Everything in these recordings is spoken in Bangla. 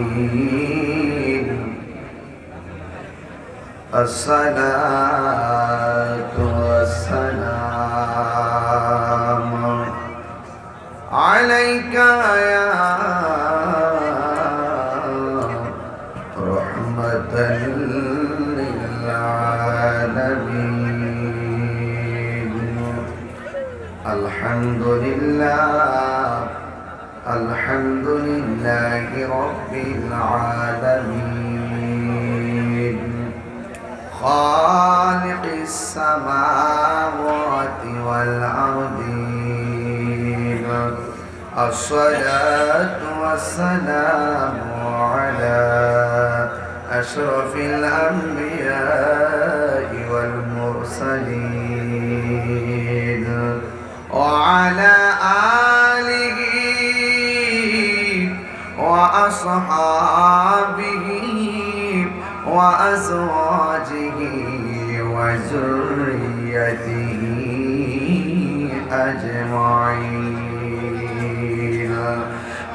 المذنبين الصلاة والسلام على أشرف الأنبياء والمرسلين وعلى آله وأصحابه وأزواجه وذريته أجمعين.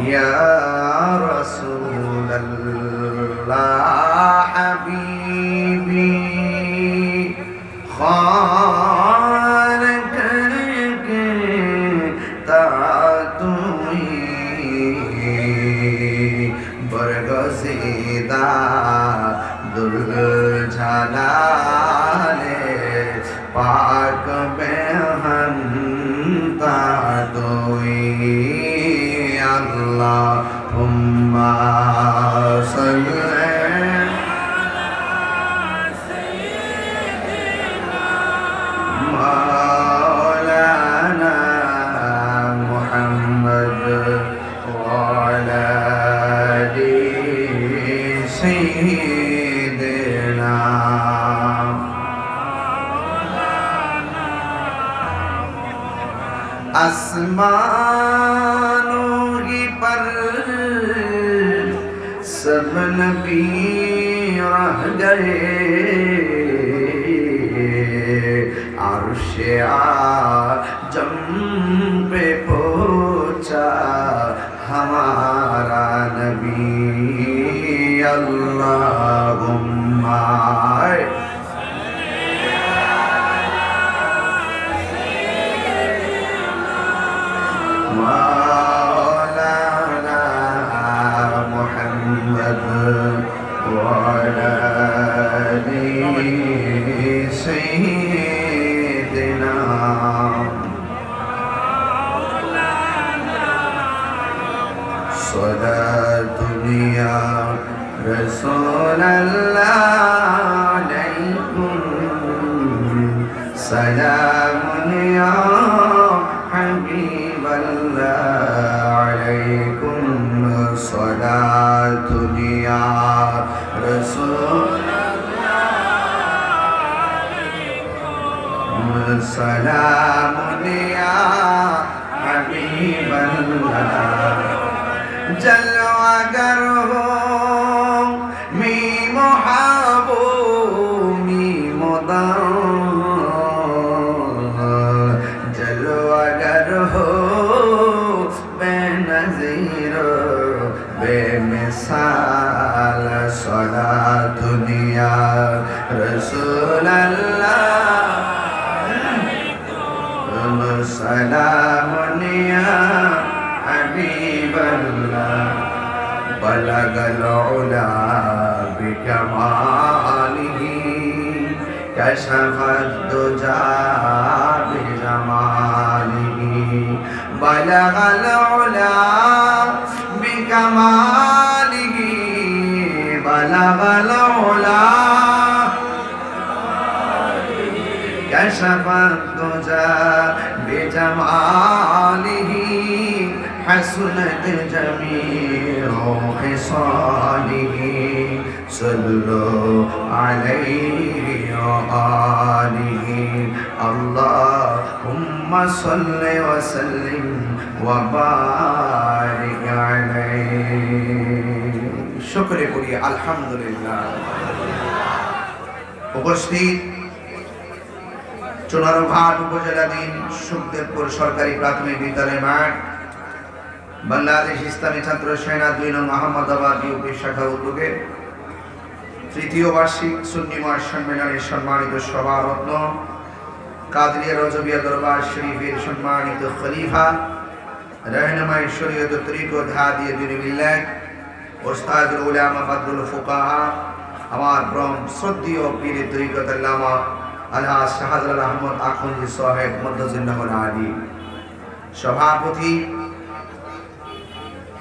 ইয়া রাসূলুল্লাহ كشف الدجى بجماله بلغ العلا بكماله بلغ العلا كشف الدجى بجماله حسنت جميع خصاله صلوا عليه وآله اللهم صل وسلم وبارك عليه شكر করি আলহামদুলিল্লাহ উপস্থিত চুনারঘাট উপজেলাধীন সুখদেবপুর সরকারি প্রাথমিক বিদ্যালয় মাঠ বাংলাদেশ ইসলামী ছাত্র সেনা দুই নং আহমদাবাদ ইউপি শাখা উদ্যোগে তৃতীয় বার্ষিক সুন্নিময় সম্মেলনের সম্মানিত সভারত্ন কাদরিয়া রজবিয়া দরবার শরীফের সম্মানিত খলিফা, রহনমাই শরীয়ত তরিকত হাদিয়া দুনিবিল্লাহ ওস্তাদুল উলামা ফাদুল ফুকাহা, আমার ব্রহ্ম শ্রদ্ধীয় পীর তরিকত আল্লামা আল্লাহ শাহজালাল আহমদ আখন্দি সাহেব মদ্দুজ্জামান আলী। সভাপতি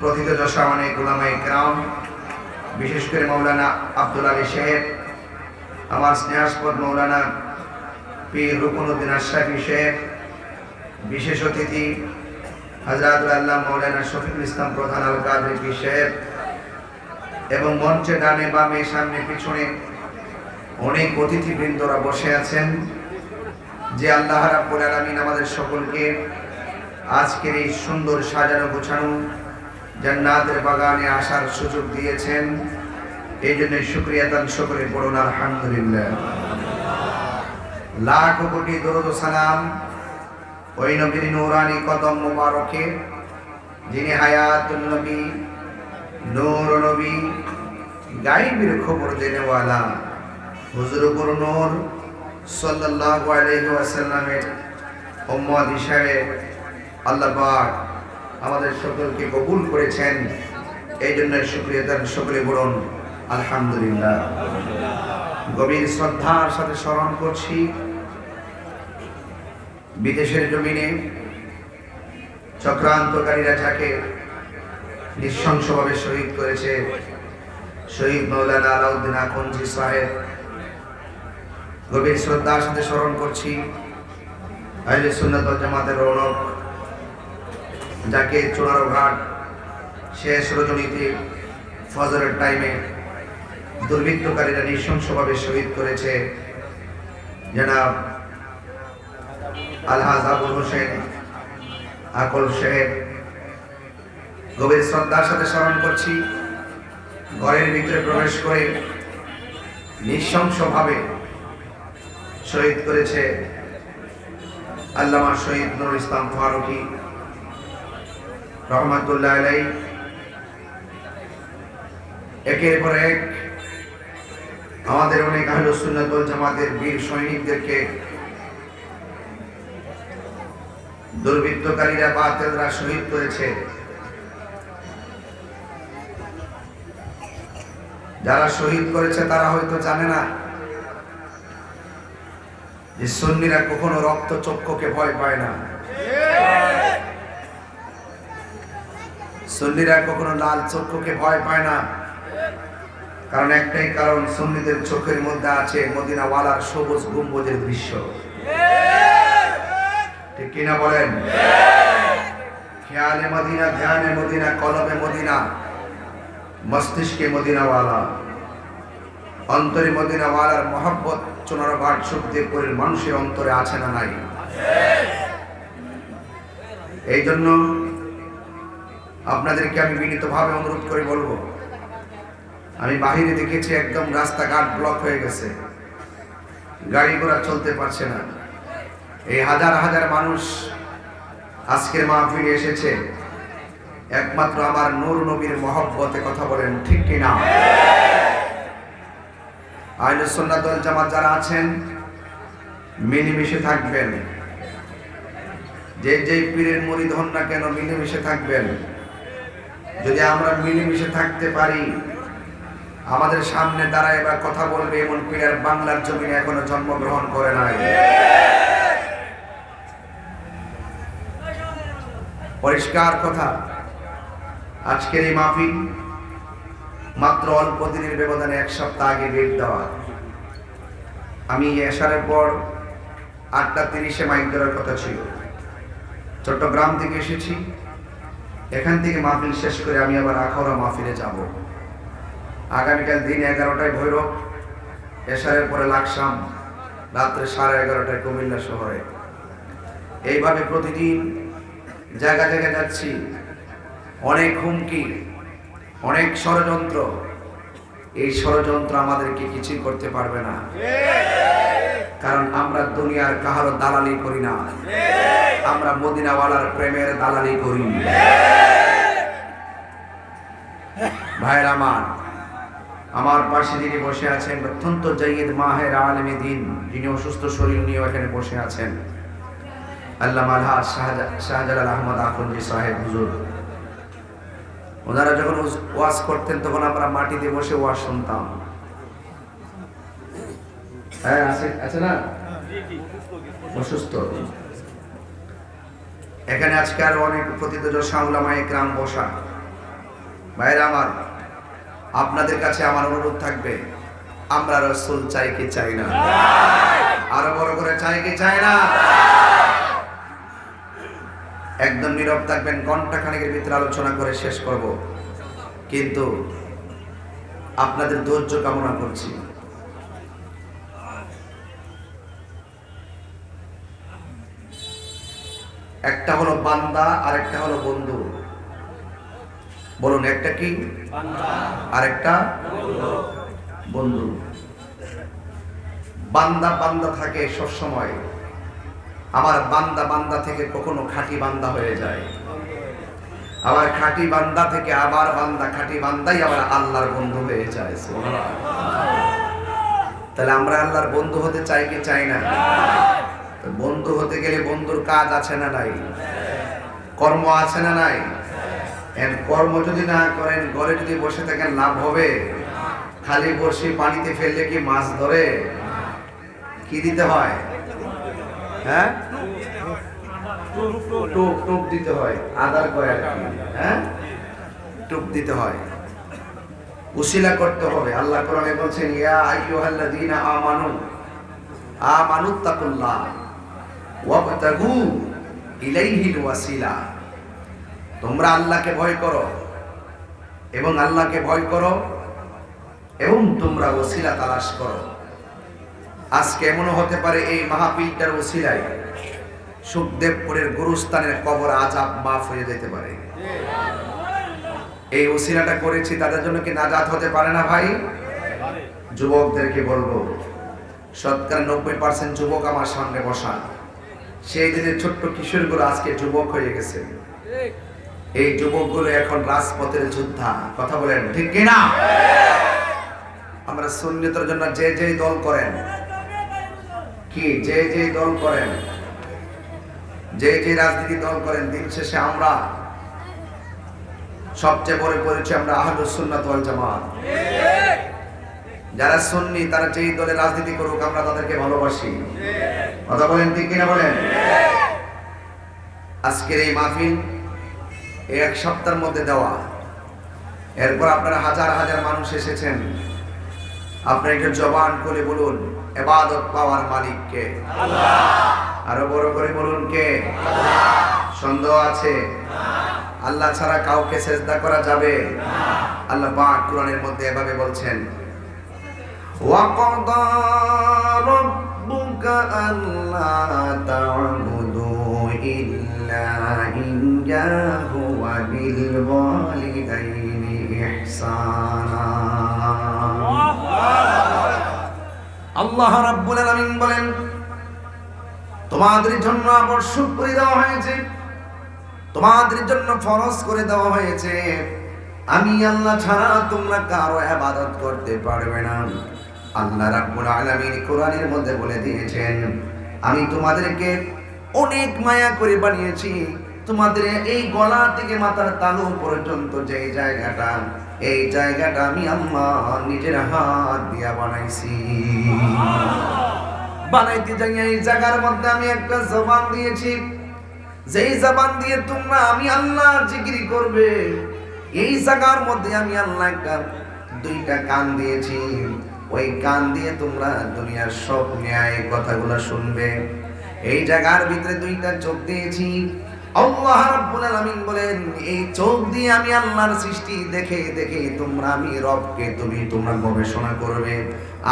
প্রথিত দশা অনেক গোলামাই গ্রাম বিশেষ করে মৌলানা আব্দুল আলী সাহেব, আমার স্নেহাস্পদ মৌলানা পীর রুকনুদ্দিন আশরাফি সাহেব, বিশেষ অতিথি হজরতুল আল্লাহ মৌলানা শফিকুল ইসলাম প্রধান আল কাদের পীর সাহেব এবং মঞ্চে ডানে বামে সামনে পিছনে অনেক অতিথিবৃন্দরা বসে আছেন। যে আল্লাহ রাব্বুল আলামিন আমাদের সকলকে আজকের এই সুন্দর সাজানো গোছানো জান্নাতের বাগানে আসার সুযোগ দিয়েছেন। এই জন্য শুক্রিয়া তান সকলে পড়ুন, আলহামদুলিল্লাহ। লাখ কোটি দরুদ সালাম ওই নবীর নূরানি কদম মুবারকে, যিনি হায়াতুল নবী, নূর নবী, গাইবের খবর দেনেওয়ালা, হুজুর উপর নূর সাল্লাল্লাহু আলাইহি ওয়াসাল্লামের উম্মত হিসাবে আল্লাহ পাক আমাদের সকলকে কবুল করেছেন। এই জন্য শুক্রিয়া তার সকলে বলুন, আলহামদুলিল্লাহ। গভীর শ্রদ্ধার সাথে স্মরণ করছি, বিদেশের জমিনে চক্রান্তকারীরা যাকে নৃশংসভাবে শহীদ করেছে, শহীদ মৌলানা আলাউদ্দিন আকঞ্জি সাহেব। গভীর শ্রদ্ধার সাথে স্মরণ করছি সুন্নাত ওয়াল জামাতের রৌনক। যাকে চুনারো ঘাট শেষ রজনীতে ফজরের টাইমে দুর্বৃত্তকারীরা নৃশংসভাবে শহীদ করেছে। জনাব আলহাজ আবুল হোসেন, আকল সাহেব গভীর শ্রদ্ধার সাথে স্মরণ করছি। ঘরের ভিতরে প্রবেশ করে নৃশংসভাবে শহীদ করেছে আল্লামা শহীদ নুরুল ইসলাম ফারুকি। রহমাতুল্লাহ একের পর এক আমাদের অনেক আহলুসুন্নাত ওয়াল জামাতের বীর সৈনিকদেরকে দুর্বৃত্তকারীরা বাতিলরা শহীদ করেছে। যারা শহীদ করেছে তারা হয়তো জানে না যে সুন্নিরা কখনো রক্ত চক্ষুকে ভয় পায় না। সুন্নিরা কখনো লাল চক্ষুকে ভয় পায় না। কারণ একটাই কারণ, সুন্নিদের চোখের মধ্যে আছে মদিনাওয়ালার সবুজ গম্বুজের দৃশ্য। ঠিক কিনা বলেন? খেয়ালে মদিনা, ধ্যানে মদিনা, কলমে মদিনা, মস্তিষ্কে মদিনাওয়ালা। অন্তরে মদিনাওয়ালার মহব্বত, চোনার ঘাট সুখদেবপুরের মানুষের অন্তরে আছে না নাই? এই জন্য আপনাদেরকে আমি বিনীতভাবে অনুরোধ করে বলব। আমি বাহিরে দেখেছি একদম রাস্তাঘাট ব্লক হয়ে গেছে। গাড়ি ঘোড়া চলতে পারছে না। এই হাজার হাজার মানুষ আজকের মাহফিলে এসেছে। একমাত্র আমার নূর নবীর মহব্বতে কথা বলেন, ঠিক কিনা আইন সুন্নাতুল জামাত যারা আছেন, মিলেমিশে থাকবেন। যে যে পীরের মরিদ হন না কেন মিলেমিশে থাকবেন। যদি আমরা মিলেমিশে থাকতে পারি, আমাদের সামনে দাঁড়ায় বা কথা বলবে এমন পীরের বাংলার জমিনে এখনও জন্মগ্রহণ করে নাই। পরিষ্কার কথা, আজকের এই মাহফিল মাত্র অল্প দিনের ব্যবধানে এক সপ্তাহ আগে ডেট দেওয়া। আমি এসারের পর আটটা তিরিশে মাইক ধরার কথা ছিল। চট্টগ্রাম থেকে এসেছি। এখান থেকে মাহফিল শেষ করে আমি আবার আখাউড়া মাহফিলে যাব। আগামীকাল দিন এগারোটায় ভৈরব এসারের পরে লাকসাম, রাত্রে সাড়ে এগারোটায় কুমিল্লা শহরে। এইভাবে প্রতিদিন জায়গা জায়গায় যাচ্ছি। অনেক হুমকি, অনেক ষড়যন্ত্র। এই ষড়যন্ত্র আমাদেরকে কিছুই করতে পারবে না। কারণ আমরা দুনিয়ার কাহারও দালালি করি না। আমরা মদিনাওয়ালার প্রেমের দালালি করি। ভাইয়ের আমার আমার পাশে যিনি বসে আছেন, অত্যন্ত জাইদ মাহের আলমী দিন, যিনি অসুস্থ শরীর নিয়ে এখানে বসে আছেন। আল্লাহ আলহাজ শাহজালাল আহমদ আখন্দি সাহেব, হুজুর। ওনারা যখন ওয়াজ করতেন, তখন আমরা মাটিতে বসে ওয়াজ শুনতাম। হ্যাঁ আছে আছে না? অসুস্থ। এখানে আজকে আরও অনেক প্রতিত শাহুলামায় গ্রাম বসা। ভাইরা আমার, আপনাদের কাছে আমার অনুরোধ থাকবে, আমরা রসুল চাই কি চাই না? আরও বড় করে চাই কি চাই না? একদম নীরব থাকবেন ঘণ্টা খানিকের ভিতরে আলোচনা করে শেষ করব। কিন্তু আপনাদের ধৈর্য কামনা করছি। একটা হলো বান্দা আর একটা হলো বন্ধু। বলুন একটা কি? আর একটা বন্ধু। বান্দা বান্দা থাকে সব সময় আমার বান্দা বান্দা থেকে কখনো খাঁটি বান্দা হয়ে যায়। আবার খাঁটি বান্দা থেকে আবার বান্দা খাঁটি বান্দাই আবার আল্লাহর বন্ধু হয়ে যায় তাহলে আমরা আল্লাহর বন্ধু হতে চাই কি চাই না? বন্ধু হতে গেলে বন্ধুর কাজ আছে না নাই? কর্ম আছে না নাই? কর্ম যদি না করেন, ঘরে যদি বসে থাকেন, লাভ হবে? খালি বসে পানিতে ফেললে কি মাছ ধরে? কি দিতে হয়? হ্যাঁ? টোপ টোপ দিতে হয়। আদার কয় আর কি? হ্যাঁ? টোপ দিতে হয়। উসিলা করতে হবে। আল্লাহ কোরআনে বলছেন, ইয়া আইয়ুহাল্লাযীনা আমানু। আমানুত্তাকুল্লাহ। ওয়াবতাগু ইলাইহিল ওয়াসিলা। তোমরা আল্লাহকে ভয় করো এবং আল্লাহকে ভয় করো এবং তোমরা ওসিলা তালাশ করো। আজকে এমনও হতে পারে এই মাহফিলটার ওসিলায় সুখদেবপুরের গুরুস্থানের কবর আজাব মাফ হয়ে যেতে পারে। এই ওসিলাটা করেছি, তাদের জন্য কি নাজাত হতে পারে না ভাই? যুবকদেরকে বলব, শতকরা নব্বই পার্সেন্ট যুবক আমার সামনে বসা সেই দিনের ছোট্ট কিশোরগুলো আজকে যুবক হয়ে গেছে। এই যুবকগুলো এখন রাজপথের যোদ্ধা। কথা বলেন, ঠিক কিনা? আমরা সুন্নিতের জন্য যে যে দল করেন, কি যে যে দল করেন, যে যে রাজনীতি দল করেন, দিন শেষে আমরা সবচেয়ে বড় পরিচয় আমরা আহলুস সুন্নাত ওয়াল জামাত। যারা সুন্নি, তারা যেই দলে রাজনীতি করুক, আমরা তাদেরকে ভালোবাসি। কথা বলেন ঠিক কিনা বলেন? আজকের এই মাহফিল এক সপ্তাহের মধ্যে দেওয়া। এরপর আপনারা হাজার হাজার মানুষ এসেছেন। আপনারা একটু জবান করে বলুন, এবাদত পাওয়ার মালিক কে? আরও বড় করে বলুন কে? সন্দেহ আছে? আল্লাহ ছাড়া কাউকে সেজদা করা যাবে? আল্লাহ বা কোরআনের মধ্যে এভাবে বলছেন ওয়াকদা ربك ألا تعبدوا إلا إياه وبالوالدين إحسانا আল্লাহ রাব্বুল আলামিন বলেন তোমাদের জন্য আবশ্যক করে দেওয়া হয়েছে তোমাদের জন্য ফরজ করে দেওয়া হয়েছে আমি আল্লাহ ছাড়া তোমরা কারো ইবাদত করতে পারবে না আল্লাহ রাব্বুল আলামিন কোরআনের মধ্যে বলে দিয়েছেন, আমি তোমাদেরকে অনেক মায়া করে বানিয়েছি। তোমাদের এই গলা থেকে মাথার তালু পর্যন্ত যে জায়গাটা, এই জায়গাটা আমি আল্লাহ নিজের হাত দিয়া বানাইছি। বানাইতে যাই এই জায়গার মধ্যে আমি একটা জবান দিয়েছি। যেই জবান দিয়ে তোমরা আমি আল্লাহ জিকিরি করবে, এই জায়গার মধ্যে আমি আল্লাহ একটা দুইটা কান দিয়েছি। ওই কান দিয়ে তোমরা দুনিয়ার সব ন্যায় কথাগুলো শুনবে। এই জায়গার ভিতরে দুইটা চোখ দিয়েছি। আল্লাহ রাব্বুল আলামিন বলেন, এই চোখ দিয়ে আমি আল্লাহর সৃষ্টি দেখে দেখে তোমরা আমি রবকে তুমি, তোমরা গবেষণা করবে।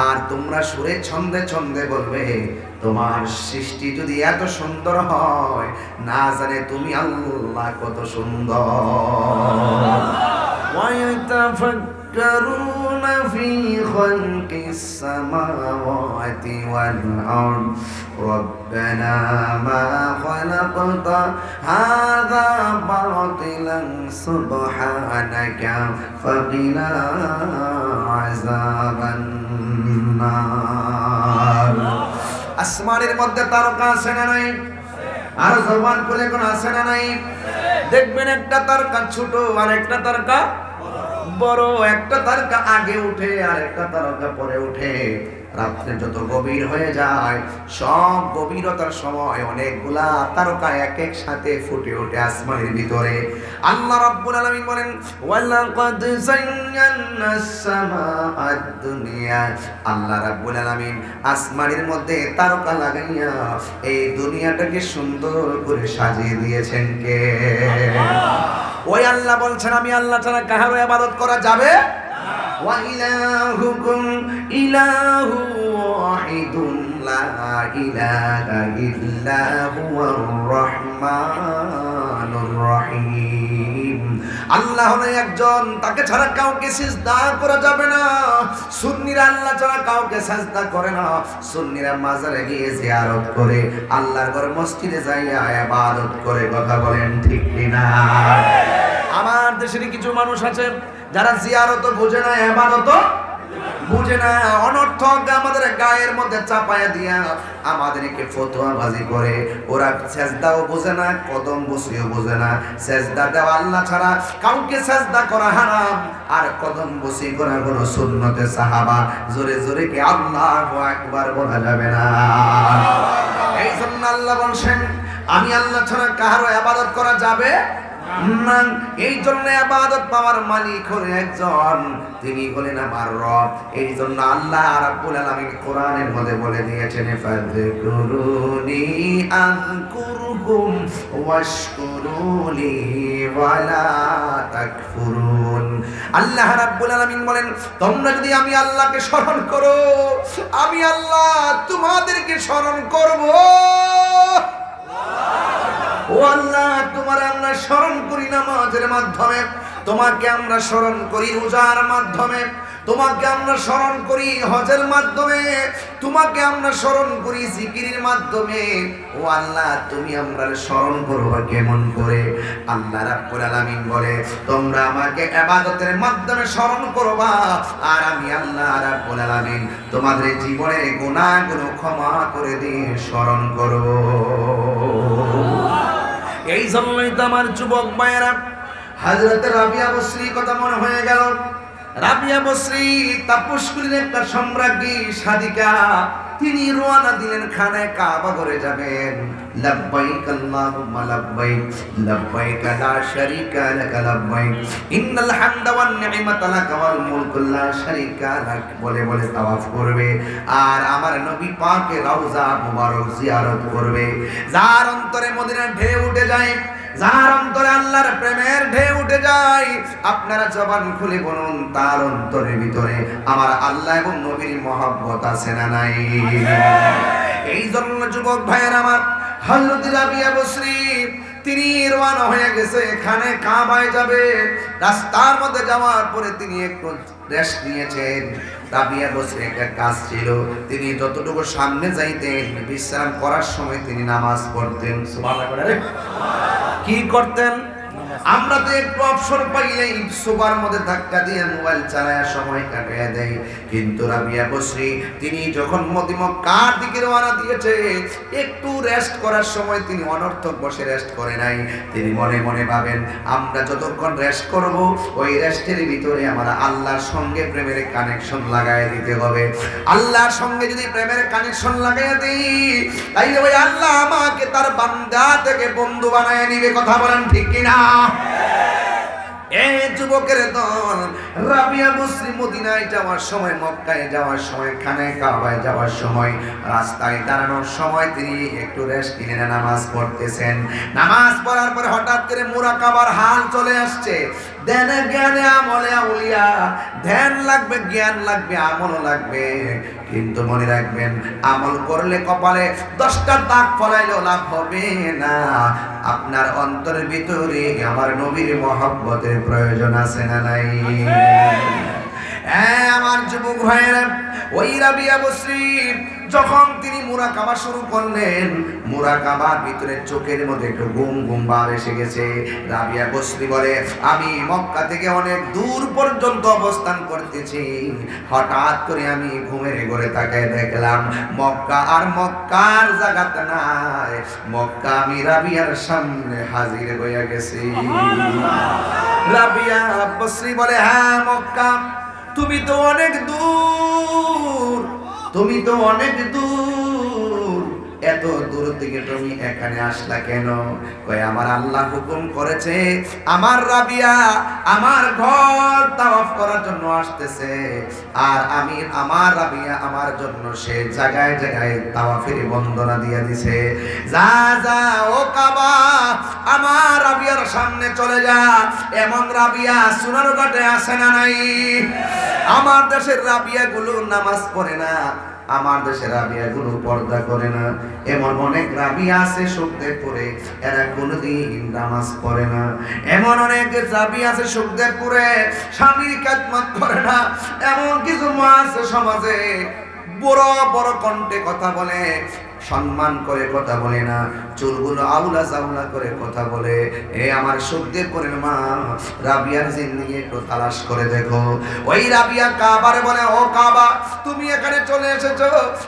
আর তোমরা সুরে ছন্দে ছন্দে বলবে, তোমার সৃষ্টি যদি এত সুন্দর হয়, না জানে তুমি আল্লাহ কত সুন্দর। ويتفكرون في خلق السماوات والأرض ربنا ما خلقت هذا باطلا سبحانك فقنا عذاب النار আসমানের মধ্যে তারকা আছে না নাই আর জবান খুলে কোন আছে না নাই দেখবেন একটা তারকা ছোট আর একটা তারকা বড় একটা তারকা আগে উঠে আর একটা তারকা পরে উঠে। রাত্রে যত গভীর হয়ে যায় সব গভীরতার সময় অনেকগুলা তারকা এক এক সাথে ফুটে ওঠে আসমানের ভিতরে। আল্লাহ রাব্বুল আলামিন বলেন ওয়ালাকাদ যায়্যানাস সামাআদ দুনিয়া। আল্লাহ রাব্বুল আলামিন আসমানের মধ্যে তারকা লাগাইয়া এই দুনিয়াটাকে সুন্দর করে সাজিয়ে দিয়েছেন কে? ওই আল্লাহ বলছেন আমি আল্লাহ ছাড়া কাহারও ইবাদত করা যাবে? وإلهكم إله واحد لا إله إلا هو الرحمن الرحيم আল্লাহ হলো একজন তাকে ছাড়া কাউকে সিজদা করা যাবে না সুন্নিরা আল্লাহ ছাড়া কাউকে সাজদা করে না সুন্নিরা মাজারে গিয়ে জিয়ারত করে আল্লাহর ঘরে মসজিদে যাইয়া ইবাদত করে কথা বলেন ঠিক কিনা আমার দেশের কিছু মানুষ আছে যারা জিয়ারত বোঝে না এবারত বুঝে না, অনর্থক আমাদের গায়ের মধ্যে চাপায়া দিয়া আমাদেরকে ফতোয়া বাজি করে। ওরা সেজদাও বোঝে না, কদম বসিও বোঝে না। সেজদা দেওয়া আল্লাহ ছাড়া কাউকে সেজদা করা হারাম। আর কদম বসি করা কোনো সুন্নতে সাহাবা, জোরে জোরে কি আল্লাহ একবার বলা যাবে না। এই জন্য আল্লাহ বলছেন, আমি আল্লাহ ছাড়া কাহারও আবাদত করা যাবে এই জন্য আবাদত পাওয়ার মালিক হলেন একজন। তিনি হলেন আমার রব। এই জন্য আল্লাহ রাব্বুল আলামিন কোরআনের মধ্যে বলে দিয়েছেন, ফাযকুরুনি আযকুরকুম ওয়াশকুরুলি ওয়ালা তাকফুরুন। আল্লাহ রাব্বুল আলামিন বলেন, তোমরা যদি আমি আল্লাহকে স্মরণ করো, আমি আল্লাহ তোমাদেরকে স্মরণ করব। ও আল্লাহ আমরা স্মরণ করি নামাজের মাধ্যমে। তোমাকে আমরা স্মরণ করি রোজার মাধ্যমে। তোমাকে আমরা স্মরণ করি হজের মাধ্যমে। তোমাকে আমরা স্মরণ করি জিকিরের মাধ্যমে। ও আল্লাহ, তুমি আমরা স্মরণ করবা কেমন করে? আল্লাহ রাব্বুল আলামিন বলে, তোমরা আমাকে ইবাদতের মাধ্যমে স্মরণ করবা। আর আমি আল্লাহ রাব্বুল আলামিন তোমাদের জীবনের গুনাহগুলো ক্ষমা করে দিয়ে স্মরণ করব। এই জন্যই তো আমার যুবক মায়েরা হাজরতের রাবিয়া বসরি কথা মনে হয়ে গেল। রাবিয়া বসরি তাপস করিলেন একটা সম্রাজ্ঞী সাদিকা, তিনি রওনা দিলেন খানায় কাবা করে যাবেন। লাব্বাইক আল্লাহুম্মা লাব্বাইক লাব্বাইক লা শারীকা লাক, লাব্বাইক। ইন্নাল হামদা ওয়ান নি'মাতা লাক ওয়াল লা শারীকা লাক, বলে বলে তাওয়াফ করবে। আর আমার নবী পাকের রওজা মুবারক জিয়ারত করবে। যার অন্তরে মদিনার ঢেউ উঠে যায় যার অন্তরে আল্লাহর প্রেমের ঢেউ উঠে যায়, আপনারা জবান খুলে বলুন, তার অন্তরের ভিতরে আমার আল্লাহ এবং নবীর মহব্বত আছে না নাই? এই জন্য যুবক ভাইয়ের আমার, হযরত রাবিয়া বসরি তিনি রওনা হয়ে গেছে, এখানে কাবায় যাবে। রাস্তার মধ্যে যাওয়ার পরে তিনি একটু রেস্ট নিয়েছেন। রাবিয়া বসরি একটা কাজ ছিল, তিনি যতটুকু সামনে যাইতেন, বিশ্রাম করার সময় তিনি নামাজ পড়তেন। সুবহানাল্লাহ। কি করতেন। আমরা তো একটু অবসর পাইলেই সোবার মধ্যে ধাক্কা দিয়ে মোবাইল চালায়, সময় কাটিয়ে দেয়। কিন্তু রাবিয়া বসরি, তিনি যখন মদিমক্কার দিকে রওনা দিয়েছে, একটু রেস্ট করার সময় তিনি অনর্থক বসে রেস্ট করে নাই। তিনি মনে মনে ভাবেন, আমরা যতক্ষণ রেস্ট করব, ওই রেস্টের ভিতরে আমরা আল্লাহর সঙ্গে প্রেমের কানেকশন লাগাই দিতে হবে। আল্লাহর সঙ্গে যদি প্রেমের কানেকশন লাগাই দিই, তাইলে ওই আল্লাহ আমাকে তার বান্দা থেকে বন্ধু বানায় নিবে। কথা বলেন ঠিক কিনা? এ যুবকের দল, রাবিয়া মুসলিম মদিনায় যাওয়ার সময়, মক্কায় যাওয়ার সময় খানে কাবায় যাওয়ার সময়, রাস্তায় দাঁড়ানোর সময় তিনি একটু রেস্ট নিয়ে নামাজ পড়তেছেন। নামাজ পড়ার পরে হঠাৎ করে মুরাকাবার হাল চলে আসছে। ধ্যানে, জ্ঞানে, আমলে, আউলিয়া। ধ্যান লাগবে, জ্ঞান লাগবে, আমলও লাগবে। কিন্তু মনে রাখবেন, আমল করলে কপালে দশটা দাগ ফলাইলেও লাভ হবে না। আপনার অন্তরের ভিতরে আমার নবীর মহব্বতের প্রয়োজন আছে না নাই? হ্যাঁ আমার যুবক ভাইয়েরা ওই রাবিয়া বসরি যখন তিনি মুরাকাবা শুরু করলেন মুরাকাবার ভিতরে চোখের মধ্যে একটু গুম গুম ভাব এসে গেছে। রাবিয়া বসরি বলে আমি মক্কা থেকে অনেক দূর পর্যন্ত অবস্থান করতেছি। হঠাৎ করে আমি ঘুমের ঘরে তাকায় দেখলাম মক্কা আর মক্কার জায়গাতে নাই। মক্কা আমি রাবিয়ার সামনে হাজির হইয়া গেছি। রাবিয়া বসরি বলে হ্যাঁ মক্কা। তুমি তো অনেক দূর তুমি তো অনেক দূর। এত দূর থেকে তুমি এখানে আসলা কেন? কই আমার আল্লাহ হুকুম করেছে, আমার রাবিয়া আমার ঘর তাওয়াফ করার জন্য আসতেছে, আর আমি আমার রাবিয়া আমার জন্য সে জায়গায় জায়গায় তাওয়াফের বন্দনা দিয়ে দিছে। যা যা, ও কাবা, আমার রাবিয়ার সামনে চলে যা, এমন রাবিয়া সোনার ঘাটে আসে না নাই? আমার দেশের রাবিয়া গুলো নামাজ পড়ে না। আমার দেশের রাবিয়া গুলো পর্দা করে না। এমন অনেক রাবিয়া আছে সুখদেবপুরে এরা কোনোদিন নামাজ পড়ে না। এমন অনেক রাবি আছে সুখদেবপুরে স্বামীর কাজমাত করে না। এমন কিছু মা আছে সমাজে, বড় বড় কণ্ঠে কথা বলে। সম্মান করে কথা বলে না, চুলগুলো আউলা জাউলা করে কথা বলে। এ আমার সত্যের করে মা রাবিয়ার জিন্দিগি একটু তালাশ করে দেখো। ওই রাবিয়া কাবারে বলে, ও কাবা, তুমি এখানে চলে এসেছ?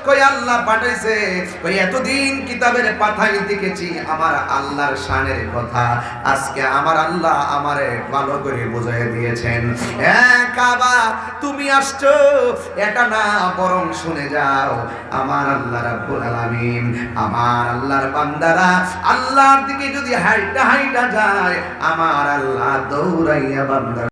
কই আল্লাহ পাঠাইছে? কই এতদিন কিতাবের পাতায় দেখেছি আমার আল্লাহর শানের কথা। আজকে আমার আল্লাহ আমারে ভালো করে বুঝাই দিয়েছেন। হ্যাঁ কাবা, তুমি আসছো? এটা না বরং শুনে যাও, আমার আল্লাহ রাব্বুল আলামিন আলামিন আমার আল্লাহর বান্দারা আল্লাহর দিকে যদি হাইটা হাইটা যায় আমার আল্লাহ দৌড়াইয়া বান্দা